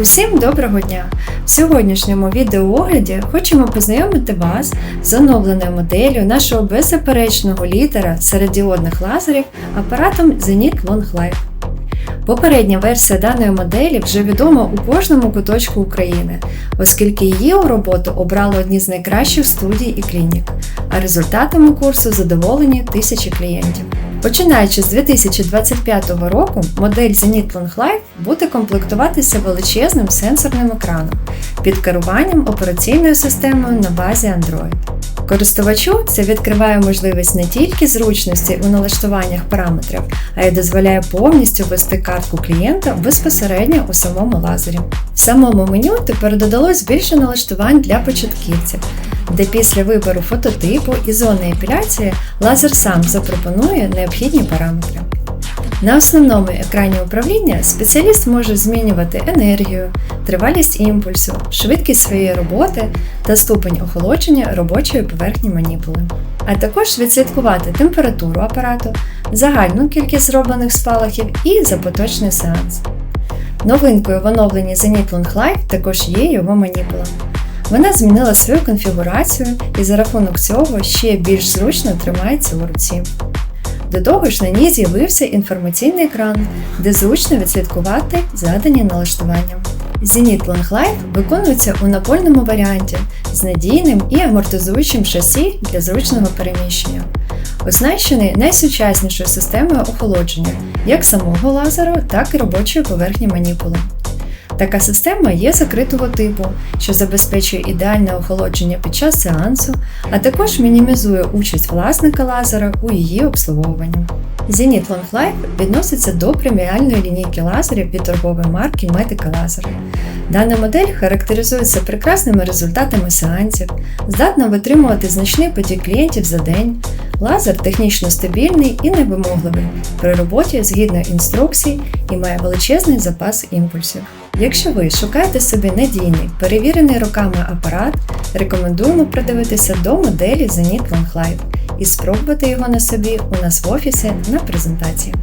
Усім доброго дня! В сьогоднішньому відеоогляді хочемо познайомити вас з оновленою моделлю нашого беззаперечного лідера серед діодних лазерів апаратом Zenit Long Life. Попередня версія даної моделі вже відома у кожному куточку України, оскільки її у роботу обрали одні з найкращих студій і клінік, а результатами курсу задоволені тисячі клієнтів. Починаючи з 2025 року, модель Zenit Life буде комплектуватися величезним сенсорним екраном під керуванням операційною системою на базі Android. Користувачу це відкриває можливість не тільки зручності у налаштуваннях параметрів, а й дозволяє повністю ввести картку клієнта безпосередньо у самому лазері. В самому меню тепер додалось більше налаштувань для початківців, де після вибору фототипу і зони епіляції лазер сам запропонує необхідні параметри. На основному екрані управління спеціаліст може змінювати енергію, тривалість імпульсу, швидкість своєї роботи та ступень охолодження робочої поверхні маніпули, а також відслідкувати температуру апарату, загальну кількість зроблених спалахів і запоточний сеанс. Новинкою в оновленні Zenit Long Life також є його маніпула. Вона змінила свою конфігурацію і за рахунок цього ще більш зручно тримається у руці. До того ж, на ній з'явився інформаційний екран, де зручно відслідкувати задані налаштування. Zenit Long Life виконується у напольному варіанті з надійним і амортизуючим шасі для зручного переміщення, оснащений найсучаснішою системою охолодження як самого лазеру, так і робочої поверхні маніпули. Така система є закритого типу, що забезпечує ідеальне охолодження під час сеансу, а також мінімізує участь власника лазера у її обслуговуванні. Zenit Long Life відноситься до преміальної лінійки лазерів від торгової марки Medica Laser. Дана модель характеризується прекрасними результатами сеансів, здатна витримувати значний потік клієнтів за день. Лазер технічно стабільний і невимогливий при роботі згідно інструкцій і має величезний запас імпульсів. Якщо ви шукаєте собі надійний, перевірений роками апарат, рекомендуємо придивитися до моделі Zenit Long Life і спробувати його на собі у нас в офісі на презентації.